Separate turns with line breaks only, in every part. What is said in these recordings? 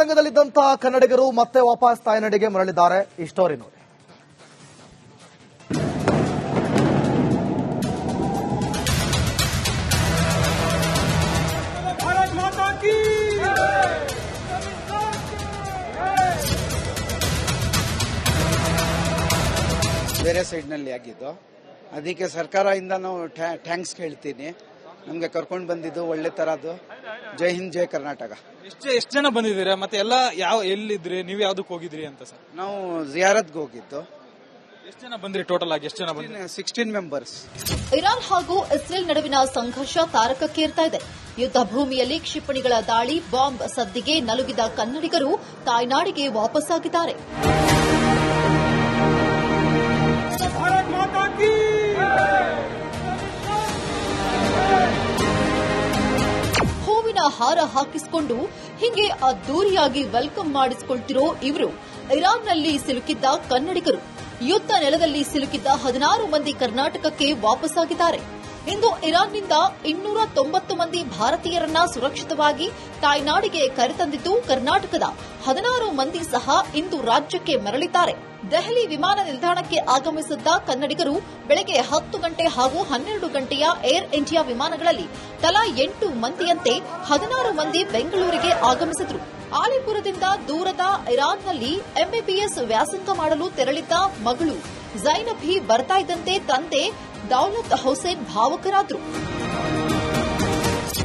ರಣರಂಗದಲ್ಲಿದ್ದಂತಹ ಕನ್ನಡಿಗರು ಮತ್ತೆ ವಾಪಸ್ ತಾಯ್ನಡಿಗೆ ಮರಳಿದ್ದಾರೆ. ಈ ಸ್ಟೋರಿ ನೋಡಿ.
ಬೇರೆ ಸೈಡ್ನಲ್ಲಿ ಆಗಿದ್ದು. ಅದಕ್ಕೆ ಸರ್ಕಾರದಿಂದ ನಾವು ಥ್ಯಾಂಕ್ಸ್ ಕೇಳ್ತೀನಿ. ನಮಗೆ ಕರ್ಕೊಂಡು ಬಂದಿದ್ದು ಒಳ್ಳೆ ಥರದ್ದು ಜೈ ಹಿಂದ್ ಜೈ ಕರ್ನಾಟಕ.
ಎಷ್ಟು ಎಷ್ಟು ಜನ ಬಂದಿದ್ದೀರಾ? ಮತ್ತೆ ಎಲ್ಲ ಯಾವ ಎಲ್ಲಿದ್ರಿ? ನೀವು ಯಾವ್ದಕ್ಕೆ ಹೋಗಿದ್ರಿ ಅಂತ ಸರ್.
ನಾವು ಜಿಯಾರತ್ಗೆ ಹೋಗಿದ್ದು.
ಎಷ್ಟು ಜನ ಬಂದ್ರಿ ಟೋಟಲ್ ಆಗಿ? ಎಷ್ಟು ಜನ ಬಂದ್ರಿ?
ಸಿಕ್ಸ್ಟೀನ್ ಮೆಂಬರ್ಸ್
ಇರಾನ್ ಹಾಗೂ ಇಸ್ರೇಲ್ ನಡುವಿನ ಸಂಘರ್ಷ ತಾರಕಕ್ಕೇರ್ತಾ ಇದೆ. ಯುದ್ಧ ಭೂಮಿಯಲ್ಲಿ ಕ್ಷಿಪಣಿಗಳ ದಾಳಿ ಬಾಂಬ್ ಸದ್ದಿಗೆ ನಲುಗಿದ ಕನ್ನಡಿಗರು ತಾಯ್ನಾಡಿಗೆ ವಾಪಸ್ಸಾಗಿದ್ದಾರೆ. ಹಾರ ಹಾಕಿಸಿಕೊಂಡು ಹಿಂಗೆ ಅದ್ದೂರಿಯಾಗಿ ವೆಲ್ಕಮ್ ಮಾಡಿಸಿಕೊಳ್ತಿರೋ ಇವರು. ಇರಾನ್ನಲ್ಲಿ ಸಿಲುಕಿದ್ದ ಕನ್ನಡಿಗರು. ಯುದ್ಧ ನೆಲದಲ್ಲಿ ಸಿಲುಕಿದ್ದ ಹದಿನಾರು ಮಂದಿ ಕರ್ನಾಟಕಕ್ಕೆ ವಾಪಸ್ಸಾಗಿದ್ದಾರೆ. ಇಂದು ಇರಾನ್ನಿಂದ ಇನ್ನೂರ ತೊಂಬತ್ತು ಮಂದಿ ಭಾರತೀಯರನ್ನ ಸುರಕ್ಷಿತವಾಗಿ ತಾಯ್ನಾಡಿಗೆ ಕರೆತಂದಿದ್ದು, ಕರ್ನಾಟಕದ ಹದಿನಾರು ಮಂದಿ ಸಹ ಇಂದು ರಾಜ್ಯಕ್ಕೆ ಮರಳಿದ್ದಾರೆ. ದೆಹಲಿ ವಿಮಾನ ನಿಲ್ದಾಣಕ್ಕೆ ಆಗಮಿಸಿದ್ದ ಕನ್ನಡಿಗರು ಬೆಳಗ್ಗೆ ಹತ್ತು ಗಂಟೆ ಹಾಗೂ ಹನ್ನೆರಡು ಗಂಟೆಯ ಏರ್ ಇಂಡಿಯಾ ವಿಮಾನಗಳಲ್ಲಿ ತಲಾ ಎಂಟು ಮಂದಿಯಂತೆ ಹದಿನಾರು ಮಂದಿ ಬೆಂಗಳೂರಿಗೆ ಆಗಮಿಸಿದ್ರು. ಆಲಿಪುರದಿಂದ ದೂರದ ಇರಾನ್ನಲ್ಲಿ ಎಂಬಿಬಿಎಸ್ ವ್ಯಾಸಂಗ ಮಾಡಲು ತೆರಳಿದ್ದ ಮಗಳು ಜೈನಭಿ ಬರ್ತಾ ಇದ್ದಂತೆ ತಂದೆ ದೌಲತ್ ಹುಸೇನ್ ಭಾವುಕರಾದ್ರು.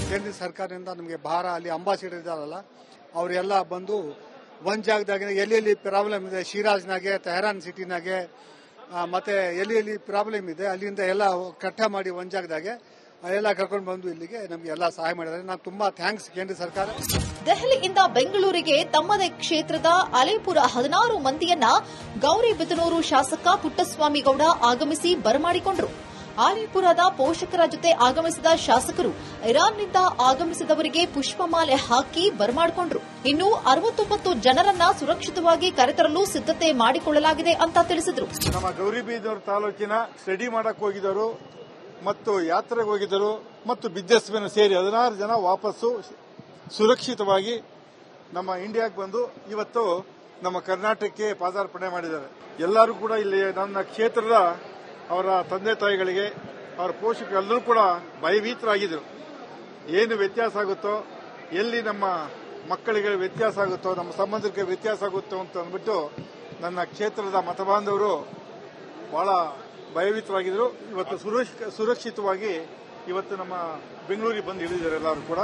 ಕೇಂದ್ರ ಸರ್ಕಾರದಿಂದ ನಮಗೆ ಭಾರ ಅಲ್ಲಿ ಅಂಬಾಸಿಡರ್ ಇದ್ದಾರಲ್ಲ, ಅವರೆಲ್ಲ ಬಂದು ಒಂದ್ ಜಾಗದಾಗ ಎಲ್ಲಿ ಪ್ರಾಬ್ಲಮ್ ಇದೆ, ಶಿರಾಜ್ನಾಗೆ, ತೆಹರಾನ್ ಸಿಟಿನಾಗೆ ಮತ್ತೆ ಎಲ್ಲಿ ಎಲ್ಲಿ ಪ್ರಾಬ್ಲಮ್ ಇದೆ, ಅಲ್ಲಿಂದ ಎಲ್ಲ ಕಟ್ಟ ಮಾಡಿ ಒಂದ್ ಜಾಗದಾಗೆ ಎಲ್ಲ ಕರ್ಕೊಂಡು ಬಂದು ಇಲ್ಲಿಗೆ ನಮಗೆ ಎಲ್ಲ ಸಹಾಯ ಮಾಡಿದ್ದಾರೆ. ನಾನು ತುಂಬಾ ಥ್ಯಾಂಕ್ಸ್ ಕೇಂದ್ರ ಸರ್ಕಾರ.
ದೆಹಲಿಯಿಂದ ಬೆಂಗಳೂರಿಗೆ ತಮ್ಮದೇ ಕ್ಷೇತ್ರದ ಅಲೆಪುರ ಹದಿನಾರು ಮಂದಿಯನ್ನ ಗೌರಿಬಿದನೂರು ಶಾಸಕ ಪುಟ್ಟಸ್ವಾಮಿ ಗೌಡ ಆಗಮಿಸಿ ಬರಮಾಡಿಕೊಂಡರು. ಆಲಿಪುರದ ಪೋಷಕರ ಜೊತೆ ಆಗಮಿಸಿದ ಶಾಸಕರು ಇರಾನ್ನಿಂದ ಆಗಮಿಸಿದವರಿಗೆ ಪುಷ್ಪಮಾಲೆ ಹಾಕಿ ಬರಮಾಡಿಕೊಂಡರು. ಇನ್ನು ಅರವತ್ತೊಂಬತ್ತು ಜನರನ್ನ ಸುರಕ್ಷಿತವಾಗಿ ಕರೆತರಲು ಸಿದ್ದತೆ ಮಾಡಿಕೊಳ್ಳಲಾಗಿದೆ ಅಂತ ತಿಳಿಸಿದರು.
ನಮ್ಮ ಗೌರಿಬೀದೂರು ತಾಲೂಕಿನ ಸ್ಟಡಿ ಮಾಡಕ್ ಹೋಗಿದ್ದರು ಮತ್ತು ಯಾತ್ರೆಗೆ ಹೋಗಿದ್ದರು ಮತ್ತು ಬಿಸ್ನೆಸ್ ಸೇರಿ ಹದಿನಾರು ಜನ ವಾಪಸ್ಸು ಸುರಕ್ಷಿತವಾಗಿ ನಮ್ಮ ಇಂಡಿಯಾಗೆ ಬಂದು ಇವತ್ತು ನಮ್ಮ ಕರ್ನಾಟಕಕ್ಕೆ ಪಾದಾರ್ಪಣೆ ಮಾಡಿದ್ದಾರೆ. ಎಲ್ಲರೂ ಕೂಡ ಇಲ್ಲಿ ನನ್ನ ಕ್ಷೇತ್ರದ ಅವರ ತಂದೆ ತಾಯಿಗಳಿಗೆ, ಅವರ ಪೋಷಕರೆಲ್ಲರೂ ಕೂಡ ಭಯಭೀತರಾಗಿದ್ದರು ಏನು ವ್ಯತ್ಯಾಸ ಆಗುತ್ತೋ, ಎಲ್ಲಿ ನಮ್ಮ ಮಕ್ಕಳಿಗೆ ವ್ಯತ್ಯಾಸ ಆಗುತ್ತೋ, ನಮ್ಮ ಸಂಬಂಧಕ್ಕೆ ವ್ಯತ್ಯಾಸ ಆಗುತ್ತೋ ಅಂತ ಅಂದ್ಬಿಟ್ಟು ನನ್ನ ಕ್ಷೇತ್ರದ ಮತಬಾಂಧವರು ಬಹಳ ಭಯಭೀತರಾಗಿದ್ದರು ಇವತ್ತು ಸುರಕ್ಷ- ಸುರಕ್ಷಿತವಾಗಿ ಇವತ್ತು ನಮ್ಮ ಬೆಂಗಳೂರಿಗೆ ಬಂದು ಇಳಿದಿದ್ದಾರೆ ಎಲ್ಲರೂ ಕೂಡ.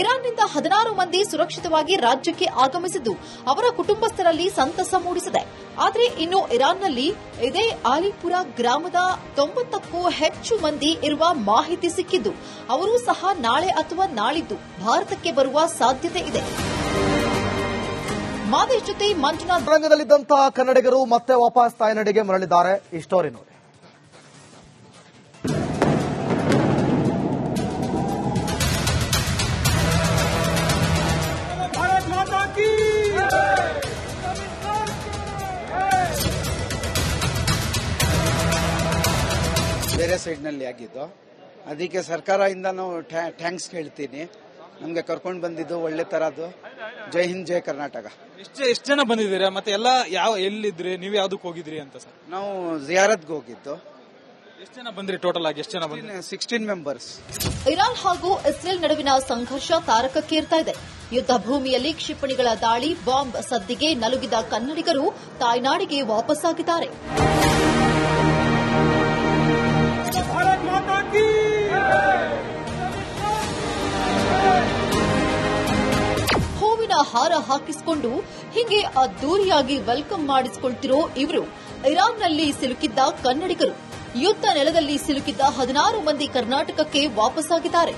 ಇರಾನ್ನಿಂದ ಹದಿನಾರು ಮಂದಿ ಸುರಕ್ಷಿತವಾಗಿ ರಾಜ್ಯಕ್ಕೆ ಆಗಮಿಸಿದ್ದು ಅವರ ಕುಟುಂಬಸ್ಥರಲ್ಲಿ ಸಂತಸ ಮೂಡಿಸಿದೆ. ಆದರೆ ಇನ್ನು ಇರಾನ್ನಲ್ಲಿ ಇದೇ ಆಲಿಪುರ ಗ್ರಾಮದ ತೊಂಬತ್ತಕ್ಕೂ ಹೆಚ್ಚು ಮಂದಿ ಇರುವ ಮಾಹಿತಿ ಸಿಕ್ಕಿದ್ದು ಅವರೂ ಸಹ ನಾಳೆ ಅಥವಾ ನಾಳಿದ್ದು ಭಾರತಕ್ಕೆ ಬರುವ ಸಾಧ್ಯತೆ ಇದೆ. ಮಾದೇಶ್ ಜೊತೆ ಮಂಜುನಾಥ್.
ರಂಗದಲ್ಲಿದ್ದಂತಹ ಕನ್ನಡಿಗರು ಮತ್ತೆ ವಾಪಸ್ ತಾಯ್ನಡಿಗೆ ಮರಳಿದ್ದಾರೆ. ಈ ಸ್ಟೋರಿ ನೋಡಿ.
ಬೇರೆ ಸೈಡ್ನಲ್ಲಿ ಆಗಿದ್ದು. ಅದಕ್ಕೆ ಸರ್ಕಾರದಿಂದ ನಾವು ಥ್ಯಾಂಕ್ಸ್ ಕೇಳ್ತೀನಿ. ನಮಗೆ ಕರ್ಕೊಂಡು ಬಂದಿದ್ದು ಒಳ್ಳೆ ತರದ್ದು ಜೈ ಹಿಂದ್ ಜೈ ಕರ್ನಾಟಕ.
ಎಷ್ಟು ಎಷ್ಟು ಜನ ಬಂದಿದ್ದೀರಾ? ಮತ್ತೆ ಎಲ್ಲ ಯಾವ ಎಲ್ಲಿದ್ರಿ? ನೀವು ಯಾವ್ದಕ್ಕೆ ಹೋಗಿದ್ರಿ ಅಂತ ಸರ್?
ನಾವು ಜಿಯಾರತ್ಗೆ ಹೋಗಿದ್ದು.
ಎಷ್ಟು ಜನ ಬಂದ್ರಿ ಟೋಟಲ್ ಆಗಿ? ಎಷ್ಟು ಜನ ಬಂದ್ರಿ?
ಸಿಕ್ಸ್ಟೀನ್ ಮೆಂಬರ್ಸ್
ಇರಾನ್ ಹಾಗೂ ಇಸ್ರೇಲ್ ನಡುವಿನ ಸಂಘರ್ಷ ತಾರಕಕ್ಕೇರ್ತಾ ಇದೆ. ಯುದ್ಧ ಭೂಮಿಯಲ್ಲಿ ಕ್ಷಿಪಣಿಗಳ ದಾಳಿ ಬಾಂಬ್ ಸದ್ದಿಗೆ ನಲುಗಿದ ಕನ್ನಡಿಗರು ತಾಯ್ನಾಡಿಗೆ ವಾಪಸ್ಸಾಗಿದ್ದಾರೆ. ಹಾರ ಹಾಕಿಸಿಕೊಂಡು ಹೀಗೆ ಅದ್ದೂರಿಯಾಗಿ ವೆಲ್ಕಮ್ ಮಾಡಿಸಿಕೊಳ್ತಿರೋ ಇವರು ಇರಾನ್ನಲ್ಲಿ ಸಿಲುಕಿದ್ದ ಕನ್ನಡಿಗರು. ಯುದ್ಧ ನೆಲದಲ್ಲಿ ಸಿಲುಕಿದ್ದ ಹದಿನಾರು ಮಂದಿ ಕರ್ನಾಟಕಕ್ಕೆ ವಾಪಸ್ಸಾಗಿದ್ದಾರೆ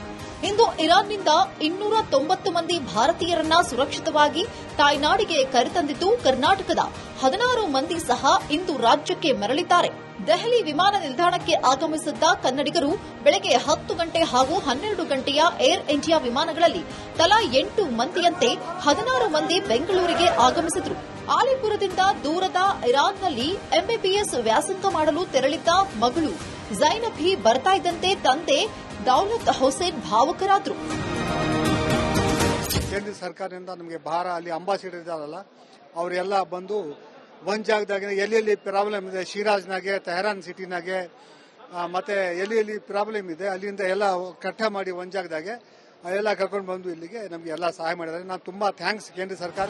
ಇಂದು ಇರಾನ್ನಿಂದ ಇನ್ನೂರ ತೊಂಬತ್ತು ಮಂದಿ ಭಾರತೀಯರನ್ನ ಸುರಕ್ಷಿತವಾಗಿ ತಾಯ್ನಾಡಿಗೆ ಕರೆತಂದಿದ್ದು ಕರ್ನಾಟಕದ ಹದಿನಾರು ಮಂದಿ ಸಹ ಇಂದು ರಾಜ್ಯಕ್ಕೆ ಮರಳಿದ್ದಾರೆ. ದೆಹಲಿ ವಿಮಾನ ನಿಲ್ದಾಣಕ್ಕೆ ಆಗಮಿಸಿದ್ದ ಕನ್ನಡಿಗರು ಬೆಳಗ್ಗೆ ಹತ್ತು ಗಂಟೆ ಹಾಗೂ ಹನ್ನೆರಡು ಗಂಟೆಯ ಏರ್ ಇಂಡಿಯಾ ವಿಮಾನಗಳಲ್ಲಿ ತಲಾ ಎಂಟು ಮಂದಿಯಂತೆ ಹದಿನಾರು ಮಂದಿ ಬೆಂಗಳೂರಿಗೆ ಆಗಮಿಸಿದ್ರು. ಆಲಿಪುರದಿಂದ ದೂರದ ಇರಾನ್ನಲ್ಲಿ ಎಂಬಿಬಿಎಸ್ ವ್ಯಾಸಂಗ ಮಾಡಲು ತೆರಳಿದ್ದ ಮಗಳು ಜೈನಬಿ ಬರ್ತಾ ಇದ್ದಂತೆ ತಂದೆ ದೌಲತ್ ಹುಸೇನ್ ಭಾವುಕರಾದರು.
ಕೇಂದ್ರ ಸರ್ಕಾರದಿಂದ ನಮಗೆ ಭಾರ ಅಲ್ಲಿ ಅಂಬಾಸಿಡರ್ ಇದ್ದಾರಲ್ಲ, ಅವರೆಲ್ಲ ಬಂದು ಒಂದ್ ಜಾಗದಾಗ ಎಲ್ಲೆಲ್ಲಿ ಪ್ರಾಬ್ಲಮ್ ಇದೆ, ಶಿರಾಜ್ನಾಗೆ ತೆಹರಾನ್ ಸಿಟಿನಾಗೆ ಮತ್ತೆ ಎಲ್ಲಿ ಎಲ್ಲಿ ಪ್ರಾಬ್ಲಮ್ ಇದೆ, ಅಲ್ಲಿಂದ ಎಲ್ಲ ಕಟ್ಟ ಮಾಡಿ ಒಂದು ಜಾಗದಾಗೆ ಎಲ್ಲ ಕರ್ಕೊಂಡು ಬಂದು ಇಲ್ಲಿಗೆ ನಮ್ಗೆ ಎಲ್ಲ ಸಹಾಯ ಮಾಡಿದ್ದಾರೆ. ನಾನು ತುಂಬಾ ಥ್ಯಾಂಕ್ಸ್ ಕೇಂದ್ರ ಸರ್ಕಾರ.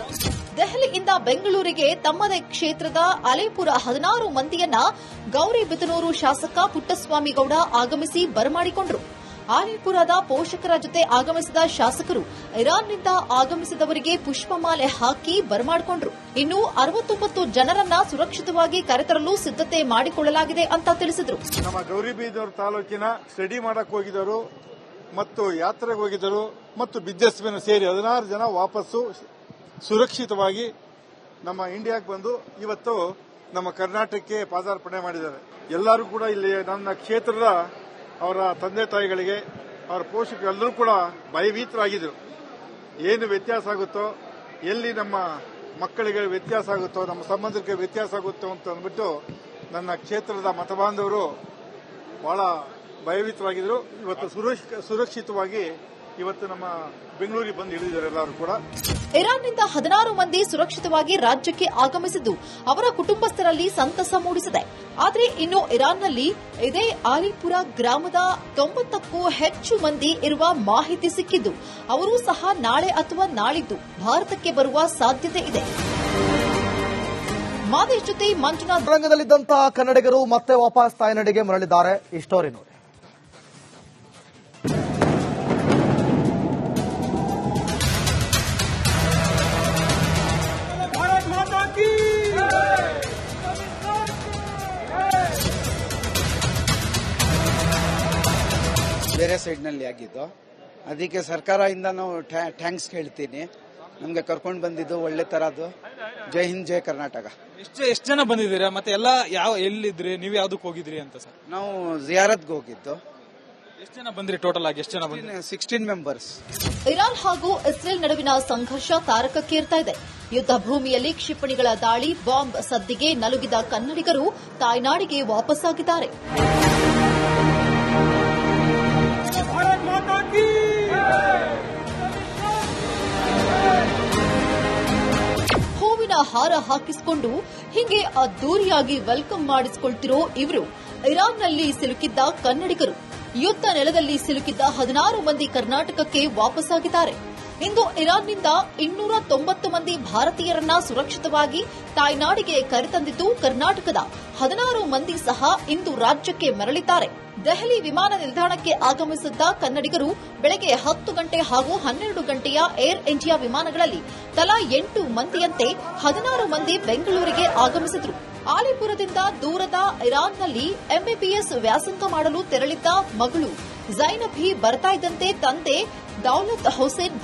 ದೆಹಲಿಯಿಂದ ಬೆಂಗಳೂರಿಗೆ ತಮ್ಮದೇ ಕ್ಷೇತ್ರದ ಅಲೆಪುರ ಹದಿನಾರು ಮಂದಿಯನ್ನ ಗೌರಿಬಿದನೂರು ಶಾಸಕ ಪುಟ್ಟಸ್ವಾಮಿ ಗೌಡ ಆಗಮಿಸಿ ಬರಮಾಡಿಕೊಂಡರು. ಆಲಿಪುರದ ಪೋಷಕರ ಜೊತೆ ಆಗಮಿಸಿದ ಶಾಸಕರು ಇರಾನ್ನಿಂದ ಆಗಮಿಸಿದವರಿಗೆ ಪುಷ್ಪಮಾಲೆ ಹಾಕಿ ಬರಮಾಡಿಕೊಂಡ್ರು. ಇನ್ನು ಅರವತ್ತೊಂಬತ್ತು ಜನರನ್ನ ಸುರಕ್ಷಿತವಾಗಿ ಕರೆತರಲು ಸಿದ್ದತೆ ಮಾಡಿಕೊಳ್ಳಲಾಗಿದೆ ಅಂತ ತಿಳಿಸಿದರು.
ನಮ್ಮ ಗೌರಿಬೀದೂರು ತಾಲೂಕಿನ ಸ್ಟಡಿ ಮಾಡಕ್ ಹೋಗಿದ್ದರು ಮತ್ತು ಯಾತ್ರೆಗೆ ಹೋಗಿದ್ದರು ಮತ್ತು ಬಿಸ್ನೆಸ್ ಸೇರಿ ಹದಿನಾರು ಜನ ವಾಪಸ್ಸು ಸುರಕ್ಷಿತವಾಗಿ ನಮ್ಮ ಇಂಡಿಯಾಕ್ಕೆ ಬಂದು ಇವತ್ತು ನಮ್ಮ ಕರ್ನಾಟಕಕ್ಕೆ ಪಾದಾರ್ಪಣೆ ಮಾಡಿದ್ದಾರೆ. ಎಲ್ಲರೂ ಕೂಡ ಇಲ್ಲಿ ನನ್ನ ಕ್ಷೇತ್ರದ ಅವರ ತಂದೆ ತಾಯಿಗಳಿಗೆ ಅವರ ಪೋಷಕರೆಲ್ಲರೂ ಕೂಡ ಭಯಭೀತರಾಗಿದ್ದರು ಏನು ವ್ಯತ್ಯಾಸ ಆಗುತ್ತೋ, ಎಲ್ಲಿ ನಮ್ಮ ಮಕ್ಕಳಿಗೆ ವ್ಯತ್ಯಾಸ ಆಗುತ್ತೋ, ನಮ್ಮ ಸಂಬಂಧಕ್ಕೆ ವ್ಯತ್ಯಾಸ ಆಗುತ್ತೋ ಅಂತ ಅಂದ್ಬಿಟ್ಟು ನನ್ನ ಕ್ಷೇತ್ರದ ಮತಬಾಂಧವರು ಬಹಳ ಭಯಭೀತರಾಗಿದ್ದರು ಇವತ್ತು ಸುರಕ್ಷ- ಸುರಕ್ಷಿತವಾಗಿ ಇವತ್ತು ನಮ್ಮ ಬೆಂಗಳೂರಿಗೆ ಬಂದು ಇಳಿದಿದ್ದಾರೆ ಎಲ್ಲರೂ ಕೂಡ.
ಇರಾನ್ನಿಂದ ಹದಿನಾರು ಮಂದಿ ಸುರಕ್ಷಿತವಾಗಿ ರಾಜ್ಯಕ್ಕೆ ಆಗಮಿಸಿದ್ದು ಅವರ ಕುಟುಂಬಸ್ಥರಲ್ಲಿ ಸಂತಸ ಮೂಡಿಸಿದೆ. ಆದರೆ ಇನ್ನು ಇರಾನ್ನಲ್ಲಿ ಇದೇ ಆಲಿಪುರ ಗ್ರಾಮದ ತೊಂಬತ್ತಕ್ಕೂ ಹೆಚ್ಚು ಮಂದಿ ಇರುವ ಮಾಹಿತಿ ಸಿಕ್ಕಿದ್ದು ಅವರೂ ಸಹ ನಾಳೆ ಅಥವಾ ನಾಳಿದ್ದು ಭಾರತಕ್ಕೆ ಬರುವ ಸಾಧ್ಯತೆ ಇದೆ. ಮಾದೇಶ್ ಜೊತೆ ಮಂಜುನಾಥ್
ರಂಗದಲ್ಲಿದ್ದಂತಹ ಕನ್ನಡಿಗರು ಮತ್ತೆ ವಾಪಸ್ ತಾಯ್ನಡಿಗೆ ಮರಳಿದ್ದಾರೆ. ಈ ಸ್ಟೋರಿ ನೋಡಿ.
ಸೈಡ್ನಲ್ಲಿ ಆಗಿದ್ದು ಅದಕ್ಕೆ ಸರ್ಕಾರದಿಂದ ನಾವು ಥ್ಯಾಂಕ್ಸ್ ಹೇಳ್ತೀನಿ ನಮಗೆ ಕರ್ಕೊಂಡು ಬಂದಿದ್ದು ಒಳ್ಳೆ ತರದು ಜೈ ಹಿಂದ್ ಜೈ ಕರ್ನಾಟಕ.
ಎಷ್ಟು ಎಷ್ಟು ಜನ ಬಂದಿದ್ದೀರಾ? ಮತ್ತೆ ಎಲ್ಲ ಯಾವ ಎಲ್ಲಿದ್ರಿ? ನೀವು ಯಾವ್ದಕ್ಕೆ ಹೋಗಿದ್ರಿ ಅಂತ ಸರ್?
ನಾವು ಜಿಯಾರತ್ಗೆ ಹೋಗಿದ್ದು.
ಎಷ್ಟು ಜನ ಬಂದ್ರಿ ಟೋಟಲ್ ಆಗಿ? ಎಷ್ಟು ಜನ ಬಂದ್ರಿ?
ಸಿಕ್ಸ್ಟೀನ್ ಮೆಂಬರ್ಸ್
ಇರಾನ್ ಹಾಗೂ ಇಸ್ರೇಲ್ ನಡುವಿನ ಸಂಘರ್ಷ ತಾರಕಕ್ಕೇರ್ತಾ ಇದೆ. ಯುದ್ಧ ಭೂಮಿಯಲ್ಲಿ ಕ್ಷಿಪಣಿಗಳ ದಾಳಿ ಬಾಂಬ್ ಸದ್ದಿಗೆ ನಲುಗಿದ ಕನ್ನಡಿಗರು ತಾಯ್ನಾಡಿಗೆ ವಾಪಸ್ಸಾಗಿದ್ದಾರೆ. ಹಾರ ಹಾಕಿಸಿಕೊಂಡು ಹೀಗೆ ಅದ್ದೂರಿಯಾಗಿ ವೆಲ್ಕಮ್ ಮಾಡಿಸಿಕೊಳ್ತಿರೋ ಇವರು ಇರಾನ್ನಲ್ಲಿ ಸಿಲುಕಿದ್ದ ಕನ್ನಡಿಗರು. ಯುದ್ಧ ನೆಲದಲ್ಲಿ ಸಿಲುಕಿದ್ದ ಹದಿನಾರು ಮಂದಿ ಕರ್ನಾಟಕಕ್ಕೆ ವಾಪಸ್ಸಾಗಿದ್ದಾರೆ. ಇಂದು ಇರಾನ್ನಿಂದ ಇನ್ನೂರ ತೊಂಬತ್ತು ಮಂದಿ ಭಾರತೀಯರನ್ನ ಸುರಕ್ಷಿತವಾಗಿ ತಾಯ್ನಾಡಿಗೆ ಕರೆತಂದಿದ್ದು, ಕರ್ನಾಟಕದ ಹದಿನಾರು ಮಂದಿ ಸಹ ಇಂದು ರಾಜ್ಯಕ್ಕೆ ಮರಳಿದ್ದಾರೆ. ದೆಹಲಿ ವಿಮಾನ ನಿಲ್ದಾಣಕ್ಕೆ ಆಗಮಿಸಿದ್ದ ಕನ್ನಡಿಗರು ಬೆಳಗ್ಗೆ ಹತ್ತು ಗಂಟೆ ಹಾಗೂ ಹನ್ನೆರಡು ಗಂಟೆಯ ಏರ್ ಇಂಡಿಯಾ ವಿಮಾನಗಳಲ್ಲಿ ತಲಾ ಎಂಟು ಮಂದಿಯಂತೆ ಹದಿನಾರು ಮಂದಿ ಬೆಂಗಳೂರಿಗೆ ಆಗಮಿಸಿದ್ರು. ಆಲಿಪುರದಿಂದ ದೂರದ ಇರಾನ್ನಲ್ಲಿ ಎಂಬಿಬಿಎಸ್ ವ್ಯಾಸಂಗ ಮಾಡಲು ತೆರಳಿದ್ದ ಮಗಳು ಜೈನಭಿ ಬರ್ತಾ ಇದ್ದಂತೆ ತಂದೆ ದೌಲತ್ ಹುಸೇನ್